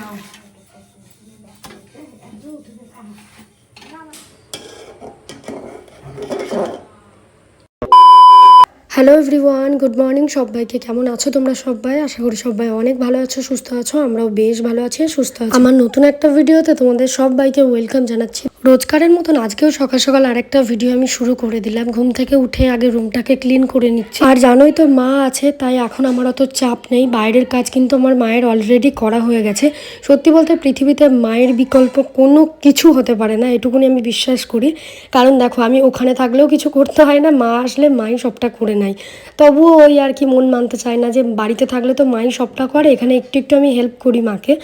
ನಾವು hello everyone good morning সবাইকে কেমন আছো তোমরা সবাই? আশা করি সবাই অনেক ভালো আছো, সুস্থ আছো, আমরাও বেশ ভালো আছি সুস্থ আছি। আমার নতুন একটা ভিডিওতে তোমাদের সবাইকে ওয়েলকাম জানাচ্ছি। রোজকারের মতন আজকেও সকাল সকাল আরেকটা ভিডিও আমি শুরু করে দিলাম। ঘুম থেকে উঠে আগে রুমটাকে ক্লিন করে নিচ্ছি। আর জানোই তো মা আছে, তাই এখন আমার অত চাপ নেই। বাইরের কাজ কিন্তু আমার মায়ের অলরেডি করা হয়ে গেছে। সত্যি বলতে পৃথিবীতে মায়ের বিকল্প কোনো কিছু হতে পারে না, এটুকুনি আমি বিশ্বাস করি। কারণ দেখো, আমি ওখানে থাকলেও কিছু করতে হয় না, মা আসলে মাই সবটা করে নেয়। তবুও ওই আর কি মন মানতে চায় না যে বাড়িতে থাকলে তো মাই সবটা করে, এখানে একটু একটু আমি হেল্প করি মাকে।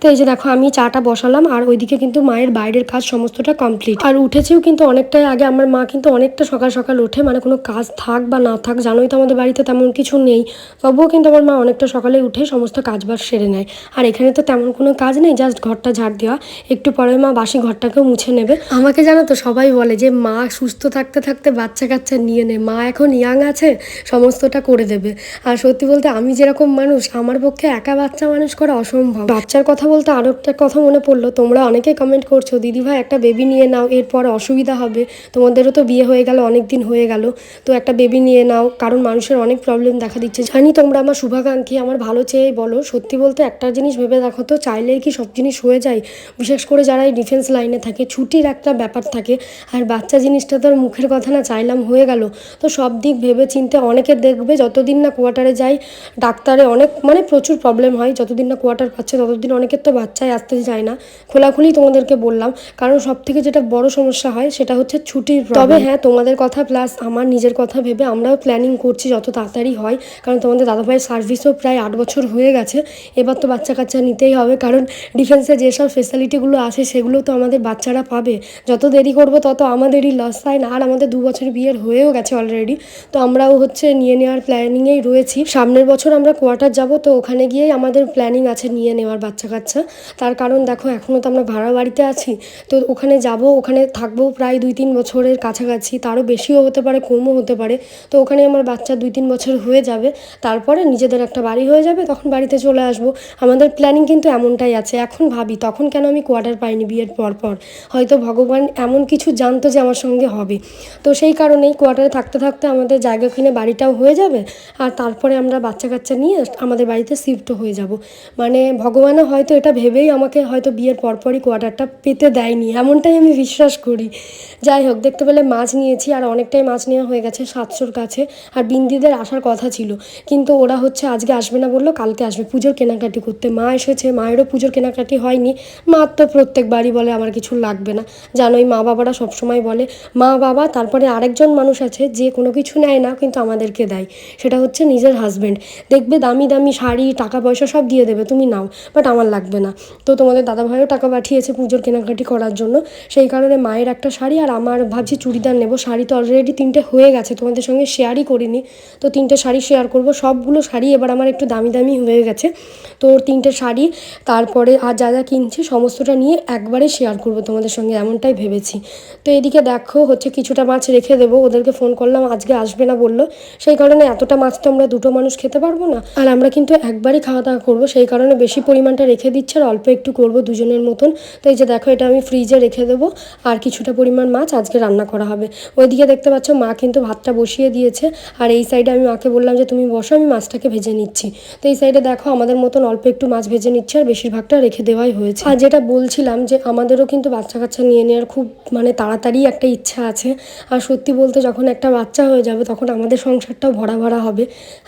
তো এই যে দেখো, আমি চাটা বসালাম আর ওইদিকে কিন্তু মায়ের বাইরের কাজ সমস্তটা কমপ্লিট আর উঠেছেও কিন্তু অনেকটাই আগে, আমার মা কিন্তু অনেকটা সকাল সকাল ওঠে মানে কোনো কাজ থাক বা না থাক, জানোই তো আমাদের বাড়িতে তেমন কিছু নেই। তবুও কিন্তু আমার মা অনেকটা সকালে উঠে সমস্ত কাজ বাজ সেরে নেয়। আর এখানে তো তেমন কোনো কাজ নেই জাস্ট ঘরটা ঝাড় দেওয়া। একটু পরে মা বাসি ঘরটাকেও মুছে নেবে। আমাকে জানো তো সবাই বলে যে মা সুস্থ থাকতে থাকতে বাচ্চা কাচ্চা নিয়ে নে। মা এখন ইয়াং আছে সমস্তটা করে দেবে। আর সত্যি বলতে আমি যেরকম মানুষ, আমার পক্ষে একা বাচ্চা মানুষ করা অসম্ভব। বাচ্চার কথা বলতে আরও একটা কথা মনে পড়ল, তোমরা অনেকে কমেন্ট করছ, দিদি ভাই, একটা বেবি নিয়ে নাও, এরপর অসুবিধা হবে। তোমাদেরও তো বিয়ে হয়ে গেল অনেক দিন হয়ে গেল। তো একটা বেবি নিয়ে নাও, কারণ মানুষের অনেক প্রবলেম দেখা দিচ্ছে। জানি তোমরা আমার শুভাকাঙ্ক্ষী, আমার ভালো চেয়েই বলো। সত্যি বলতে একটা জিনিস ভেবে দেখো তো, চাইলেই কি সব জিনিস হয়ে যায়? বিশেষ করে যারা এই ডিফেন্স লাইনে থাকে, ছুটির একটা ব্যাপার থাকে। আর বাচ্চা জিনিসটা তো আর মুখের কথা না, চাইলাম হয়ে গেল। তো সব দিক ভেবে চিনতে অনেকে দেখবে যতদিন না কোয়ার্টারে যাই ডাক্তারে অনেক মানে প্রচুর প্রবলেম হয়। যতদিন না কোয়ার্টার পাচ্ছে, ততদিন অনেকের তো বাচ্চায় আসতে চায় না। খোলাখুলি তোমাদেরকে বললাম, কারণ সব থেকে যেটা বড় সমস্যা হয়, সেটা হচ্ছে ছুটির তবে হ্যাঁ তোমাদের কথা প্লাস আমার নিজের কথা ভেবে আমরাও প্ল্যানিং করছি যত তাড়াতাড়ি হয়, কারণ তোমাদের দাদাভাইয়ের সার্ভিসও প্রায় আট বছর হয়ে গেছে। এবার তো বাচ্চা কাচ্চা নিতেই হবে, কারণ ডিফেন্সে যেসব ফেসিলিটিগুলো আছে, সেগুলো তো আমাদের বাচ্চারা পাবে। যত দেরি করব, তত আমাদেরই লস হয় না। আর আমাদের দু বছর বিয়ের হয়েও গেছে অলরেডি তো আমরাও হচ্ছে নিয়ে নেওয়ার প্ল্যানিংয়েই রয়েছি। সামনের বছর আমরা কোয়ার্টার যাব, তো ওখানে গিয়েই আমাদের প্ল্যানিং আছে নিয়ে নেওয়ার বাচ্চা কাচ্চা তার কারণ দেখো এখনও তো আমরা ভাড়া বাড়িতে আছি, তো ওখানে যাব, ওখানে থাকব প্রায় দুই তিন বছরের কাছাকাছি। তারও বেশিও হতে পারে, কমও হতে পারে। তো ওখানে আমার বাচ্চা দুই তিন বছর হয়ে যাবে। তারপরে নিজেদের একটা বাড়ি হয়ে যাবে, তখন বাড়িতে চলে আসব। আমাদের প্ল্যানিং কিন্তু এমনটাই আছে। এখন ভাবি, তখন কেন আমি কোয়ার্টার পাইনি বিয়ের পর পর? হয়তো ভগবান এমন কিছু জানতো যে আমার সঙ্গে হবে। তো সেই কারণেই কোয়ার্টারে থাকতে থাকতে আমাদের জায়গা কিনে বাড়িটাও হয়ে যাবে আর তারপরে আমরা বাচ্চা কাচ্চা নিয়ে আমাদের বাড়িতে শিফট হয়ে যাব। মানে ভগবানও হয়তো এটা ভেবেই আমাকে হয়তো বিয়ের পরপরই কোয়ার্টারটা পেতে দেয়নি, এমনটাই আমি বিশ্বাস করি। যাই হোক, দেখতে পেলে মাছ নিয়েছি আর অনেকটাই মাছ নেওয়া হয়ে গেছে সাতশোর কাছে আর বিন্দিদের আসার কথা ছিল। কিন্তু ওরা হচ্ছে আজকে আসবে না বলল, কালকে আসবে। পুজোর কেনাকাটি করতে। মা এসেছে, মায়েরও পুজোর কেনাকাটি হয়নি। মা তো প্রত্যেক বাড়ি বলে আমার কিছু লাগবে না। জানোই মা বাবারা সবসময় বলে মা বাবা তারপরে আরেকজন মানুষ আছে, যে কোনো কিছু নেয় না কিন্তু আমাদেরকে দেয়। সেটা হচ্ছে নিজের হাজব্যান্ড দেখবে দামি দামি শাড়ি টাকা পয়সা সব দিয়ে দেবে, তুমি নাও। বাট আমার লাগবে না। তো তোমাদের দাদাভাইও টাকা পাঠিয়েছে পুজোর কেনাকাটি করার জন্য। সেই কারণে মায়ের একটা শাড়ি আর আমার ভাবছি চুড়িদার নেব। শাড়ি তো অলরেডি তিনটে হয়ে গেছে, তোমাদের সঙ্গে শেয়ারই করিনি। তো তিনটে শাড়ি শেয়ার করব। সবগুলো শাড়ি এবার আমার একটু দামি দামি হয়ে গেছে। তো তিনটে শাড়ি, তারপরে আর যা যা কিনছি সমস্তটা নিয়ে একবারে শেয়ার করব তোমাদের সঙ্গে, এমনটাই ভেবেছি। তো এদিকে দেখো, হচ্ছে কিছুটা মাছ রেখে দেবো। ওদেরকে ফোন করলাম, আজকে আসবে না বলল। সেই কারণে এতটা মাছ তো আমরা দুটো মানুষ খেতে পারব না। আর আমরা কিন্তু একবারই খাওয়া দাওয়া করব। সেই কারণে বেশি পরিমাণটা রেখে দিচ্ছে আর অল্প একটু করব দুজনের মতন। তো এই যে দেখো, এটা আমি ফ্রিজে রেখে দেবো। আর কিছুটা পরিমাণ মাছ আজকে রান্না করা হবে। ওইদিকে দেখতে পাচ্ছ, মা কিন্তু ভাতটা বসিয়ে দিয়েছে। আর এই সাইডে আমি মাকে বললাম যে, তুমি বসো, আমি মাছটাকে ভেজে নিচ্ছি। তো এই সাইডে দেখো, আমাদের মতন অল্প একটু মাছ ভেজে নিচ্ছে আর বেশিরভাগটা রেখে দেওয়াই হয়েছে। আর যেটা বলছিলাম যে, আমাদেরও কিন্তু বাচ্চা কাচ্চা নিয়ে নেওয়ার খুব মানে তাড়াতাড়ি একটা ইচ্ছা আছে। আর সত্যি বলতে যখন একটা বাচ্চা হয়ে যাবে, তখন আমাদের সংসারটাও ভরা ভরা হবে।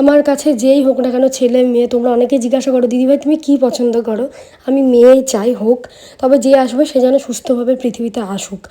আমার কাছে যেই হোক না কেন ছেলে, মেয়ে, তোমরা অনেকেই জিজ্ঞাসা করো দিদিভাই তুমি কী পছন্দ করো? আমি মেয়ে চাই হোক, তবে যে আসবে সে যেন সুস্থভাবে পৃথিবীতে আসুক।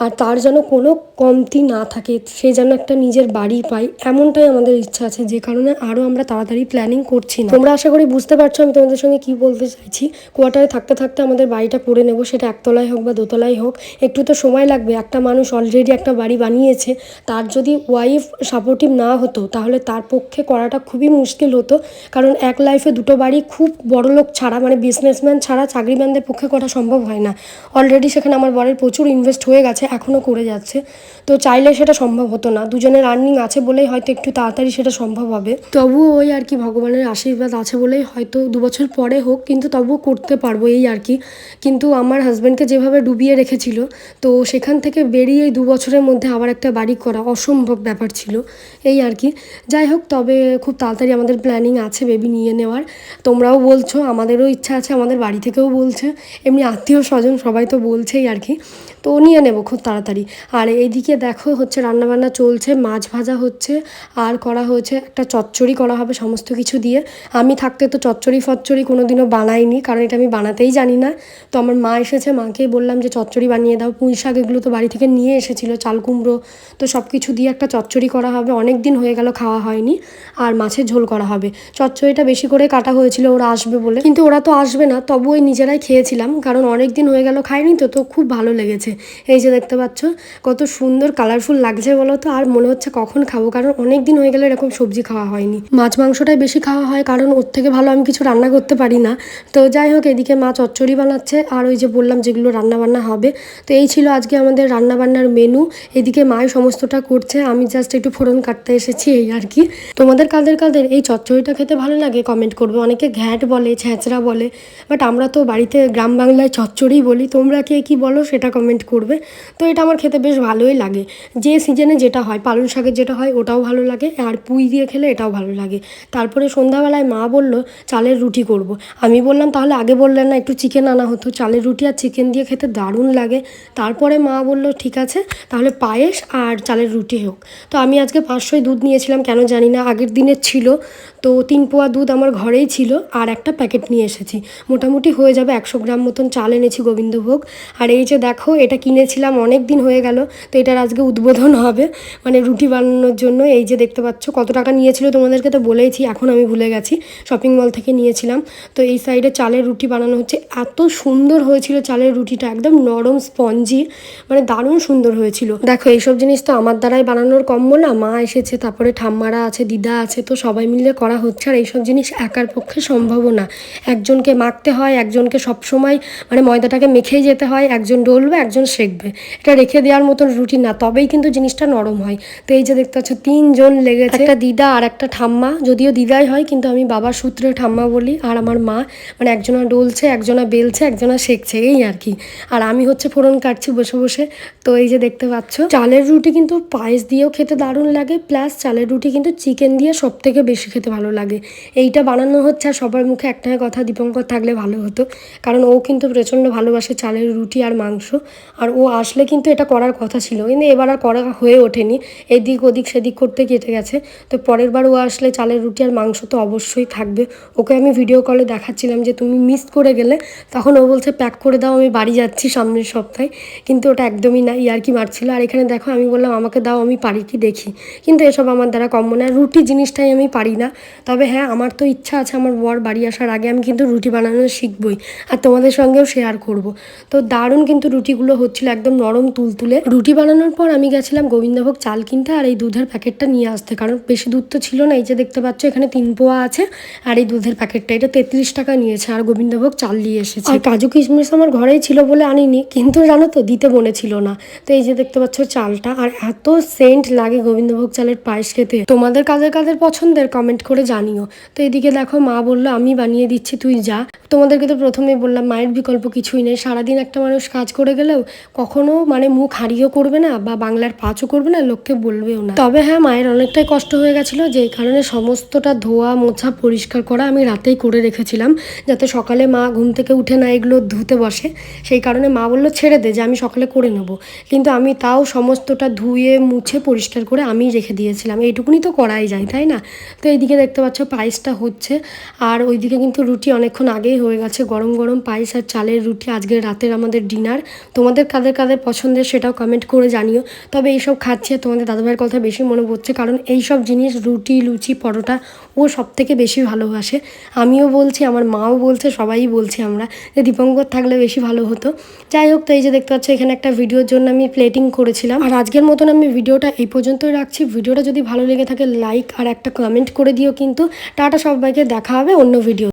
আর তার যেন কোনো কমতি না থাকে, সে যেন একটা নিজের বাড়ি পায়, এমনটাই আমাদের ইচ্ছা আছে। যে কারণে আরও আমরা তাড়াতাড়ি প্ল্যানিং করছি না। তোমরা আশা করি বুঝতে পারছ, আমি তোমাদের সঙ্গে কী বলতে চাইছি। কোয়ার্টারে থাকতে থাকতে আমাদের বাড়িটা করে নেব, সেটা একতলায় হোক বা দোতলায় হোক। একটু তো সময় লাগবে, একটা মানুষ অলরেডি একটা বাড়ি বানিয়েছে, তার যদি ওয়াইফ সাপোর্টিভ না হতো, তাহলে তার পক্ষে করাটা খুবই মুশকিল হতো। কারণ এক লাইফে দুটো বাড়ি খুব বড় লোক ছাড়া মানে বিজনেসম্যান ছাড়া চাকরিম্যানদের পক্ষে করা সম্ভব হয় না। অলরেডি সেখানে আমার বরের প্রচুর ইনভেস্ট হয়ে গেছে এখনও করে যাচ্ছে। তো চাইলে সেটা সম্ভব হতো না। দুজনের আর্নিং আছে বলেই হয়তো একটু তাড়াতাড়ি সেটা সম্ভব হবে। তবুও ওই আর কি ভগবানের আশীর্বাদ আছে বলেই হয়তো দু বছর পরে হোক, কিন্তু তবুও করতে পারব এই আর কি। কিন্তু আমার হাজব্যান্ডকে যেভাবে ডুবিয়ে রেখেছিল, তো সেখান থেকে বেরিয়ে দু বছরের মধ্যে আবার একটা বাড়ি করা অসম্ভব ব্যাপার ছিল। এই আর কি। যাই হোক, তবে খুব তাড়াতাড়ি আমাদের প্ল্যানিং আছে বেবি নিয়ে নেওয়ার। তোমরাও বলছো, আমাদেরও ইচ্ছা আছে, আমাদের বাড়ি থেকেও বলছে। এমনি আত্মীয় স্বজন সবাই তো বলছেই আর কি। তো নিয়ে নেব খুব তাড়াতাড়ি। আর এইদিকে দেখো হচ্ছে রান্নাবান্না চলছে, মাছ ভাজা হচ্ছে, আর করা হয়েছে একটা চচ্চড়ি করা হবে সমস্ত কিছু দিয়ে। আমি থাকতে তো চচ্চড়ি ফচ্চড়ি কোনো দিনও বানাইনি, কারণ এটা আমি বানাতেই জানি না। তো আমার মা এসেছে মাকেই বললাম যে চচ্চড়ি বানিয়ে দাও। পুঁই শাক এগুলো তো বাড়ি থেকে নিয়ে এসেছিল, চাল কুমড়ো, তো সব কিছু দিয়ে একটা চচ্চড়ি করা হবে। অনেক দিন হয়ে গেল খাওয়া হয়নি, আর মাছের ঝোল করা হবে। চচ্চড়িটা বেশি করে কাটা হয়েছিল, ওরা আসবে বলে। কিন্তু ওরা তো আসবে না, তবু ওই নিজেরাই খেয়েছিলাম, কারণ অনেক দিন হয়ে গেল খাইনি তো তো খুব ভালো লেগেছে। এই যে দেখতে পাচ্ছ, কত সুন্দর কালারফুল লাগছে বলো তো, আর মনে হচ্ছে কখন খাব, কারণ অনেক দিন হয়ে গেলে এরকম সবজি খাওয়া হয়নি। মাছ মাংসটাই বেশি খাওয়া হয়, কারণ ওর থেকে ভালো আমি কিছু রান্না করতে পারি না। তো যাই হোক, এদিকে মা চচ্চড়ি বানাচ্ছে, আর ওই যে বললাম যেগুলো রান্না বান্না হবে। তো এই ছিল আজকে আমাদের রান্না বান্নার মেনু এদিকে মায় সমস্তটা করছে, আমি জাস্ট একটু ফোড়ন কাটতে এসেছি এই আর কি। তোমাদের কাদের কাদের এই চচ্চড়িটা খেতে ভালো লাগে কমেন্ট করবে। অনেকে ঘ্যাট বলে, ছ্যাঁচড়া বলে বাট আমরা তো বাড়িতে গ্রাম বাংলায় চচ্চড়ি বলি, তোমরা কে কি বলো সেটা কমেন্ট করবে। তো এটা আমার খেতে বেশ ভালোই লাগে। যে সিজনে যেটা হয়, পালং শাকের যেটা হয়, ওটাও ভালো লাগে, আর পুঁই দিয়ে খেলে এটাও ভালো লাগে। তারপরে সন্ধ্যাবেলায় মা বলল, চালের রুটি করব। আমি বললাম, তাহলে আগে বললেন না, একটু চিকেন আনা হতো। চালের রুটি আর চিকেন দিয়ে খেতে দারুণ লাগে। তারপরে মা বলল, ঠিক আছে, তাহলে পায়েস আর চালের রুটি হোক। তো আমি আজকে পাঁচশোই দুধ নিয়েছিলাম, কেন জানি না, আগের দিনের ছিল। তো তিন পোয়া দুধ আমার ঘরেই ছিল আর একটা প্যাকেট নিয়ে এসেছি। মোটামুটি হয়ে যাবে একশো গ্রাম মতন চাল এনেছি গোবিন্দভোগ। আর এই যে দেখো, এটা কিনেছিলাম অনেক দিন হয়ে গেল, তো এটার আজকে উদ্বোধন হবে। মানে রুটি বানানোর জন্য এই যে দেখতে পাচ্ছ, কত টাকা নিয়েছিল তোমাদেরকে তো বলেইছি, এখন আমি ভুলে গেছি। শপিং মল থেকে নিয়েছিলাম। তো এই সাইডে চালের রুটি বানানো হচ্ছে। এত সুন্দর হয়েছিল চালের রুটিটা, একদম নরম স্পঞ্জি মানে দারুণ সুন্দর হয়েছিল। দেখো, এইসব জিনিস তো আমার দ্বারাই বানানোর কম্য না, মা এসেছে তারপরে ঠাম্মারা আছে, দিদা আছে, তো সবাই মিলে করা হচ্ছে। আর এইসব জিনিস একার পক্ষে সম্ভব না। একজনকে মাখতে হয়, একজনকে সবসময় মানে ময়দাটাকে মেখেই যেতে হয়, একজন ডলবে, একজন শেখবে এটা রেখে দেওয়ার মতন রুটি না, তবেই কিন্তু জিনিসটা নরম হয়। তো এই যে দেখতে পাচ্ছ, তিনজন লেগেছে। একটা দিদা আর একটা ঠাম্মা, যদিও দিদাই হয়, কিন্তু আমি বাবার সূত্রে ঠাম্মা বলি, আর আমার মা মানে একজনা ডলছে, একজনা বেলছে, একজনা শেখছে এই আর কি। আর আমি হচ্ছে ফোড়ন কাটছি বসে বসে। তো এই যে দেখতে পাচ্ছ, চালের রুটি কিন্তু পায়েস দিয়েও খেতে দারুণ লাগে প্লাস চালের রুটি কিন্তু চিকেন দিয়ে সব থেকে বেশি খেতে ভালো লাগে। এইটা বানানো হচ্ছে আর সবার মুখে একটাই কথা দীপঙ্কর থাকলে ভালো হতো। কারণ ও কিন্তু প্রচণ্ড ভালোবাসে চালের রুটি আর মাংস। আর ও আসলে কিন্তু এটা করার কথা ছিল। কিন্তু এবার আর করা হয়ে ওঠেনি। এদিক ওদিক সেদিক করতে কেটে গেছে। তো পরের বার ও আসলে চালের রুটি আর মাংস তো অবশ্যই থাকবে। ওকে আমি ভিডিও কলে দেখাচ্ছিলাম যে তুমি মিস করে গেলে, তখন ও বলছে প্যাক করে দাও, আমি বাড়ি যাচ্ছি সামনের সপ্তাহে। কিন্তু ওটা একদমই না, ইয়ার্কি মারছিল। আর এখানে দেখো, আমি বললাম, আমাকে দাও, আমি পারি কি দেখি? কিন্তু এসব আমার দ্বারা কম মনে হয় রুটি জিনিসটাই আমি পারি না। তবে হ্যাঁ আমার তো ইচ্ছা আছে আমার বর বাড়ি আসার আগে আমি কিন্তু রুটি বানানো শিখবই আর তোমাদের সঙ্গেও শেয়ার করব। তো দারুণ কিন্তু রুটিগুলো হচ্ছিল একদম নরম তুলতুলে। রুটি বানানোর পর আমি গেছিলাম গোবিন্দভোগ চাল কিনতে আর এই দুধের প্যাকেটটা নিয়ে আসতে। কারণ বেশি দুধ তো ছিল না, এই যে দেখতে পাচ্ছ এখানে তিন পোয়া আছে আর এই দুধের প্যাকেটটা, এটা তেত্রিশ টাকা নিয়েছে আর গোবিন্দভোগ চাল নিয়ে এসেছে। আর কাজু কিশমিশ আমার ঘরেই ছিল বলে আনিনি, কিন্তু জানো তো দিতে মনে ছিল না। তো এই যে দেখতে পাচ্ছ চালটা, আর এত সেন্ট লাগে গোবিন্দভোগ চালের পায়েস খেতে। তোমাদের কাদের কাদের পছন্দের? কমেন্ট করে জানিও। তো এদিকে দেখো, মা বলল, আমি বানিয়ে দিচ্ছি, তুই যা। তোমাদেরকে তো প্রথমেই বললাম, মায়ের বিকল্প কিছুই নেই। সারাদিন একটা মানুষ কাজ করে গেলেও কখনো মানে মুখ হারিয়েও করবে না বা বাংলার পাঁচও করবে না, লোককে বলবেও না। তবে হ্যাঁ মায়ের অনেকটাই কষ্ট হয়ে গেছিল যেই কারণে সমস্তটা ধোয়া, মোছা, পরিষ্কার করা আমি রাতেই করে রেখেছিলাম, যাতে সকালে মা ঘুম থেকে উঠে না এগুলো ধুতে বসে। সেই কারণে মা বলল, ছেড়ে দে, যে আমি সকালে করে নেব। কিন্তু আমি তাও সমস্তটা ধুয়ে, মুছে, পরিষ্কার করে আমি রেখে দিয়েছিলাম। এইটুকুনি তো করাই যায়, তাই না? তো এইদিকে দেখতে পাচ্ছ পায়েসটা হচ্ছে। আর ওইদিকে কিন্তু রুটি অনেকক্ষণ আগেই হয়ে গেছে। গরম গরম পায়েস আর চালের রুটি আজকে রাতের আমাদের ডিনার। তোমাদের কাদের কাদের পছন্দের সেটাও কমেন্ট করে জানিও। তবে এইসব খাচ্ছি তোমাদের দাদাভাইয়ের কথা বেশি মনে পড়ছে, কারণ এইসব জিনিস রুটি, লুচি, পরোটা, ও সব থেকে বেশি ভালোবাসে। আমিও বলছি, আমার মাও বলছে, সবাই বলছি আমরা যে দীপঙ্কর থাকলে বেশি ভালো হতো। যাই হোক, তো এই যে দেখতে পাচ্ছ, এখানে একটা ভিডিওর জন্য আমি প্লেটিং করেছিলাম। আর আজকের মতন আমি ভিডিওটা এই পর্যন্তই রাখছি। ভিডিওটা যদি ভালো লেগে থাকে লাইক আর একটা কমেন্ট করে দিও কিন্তু। টাটা সবাইকে, দেখা হবে অন্য ভিডিও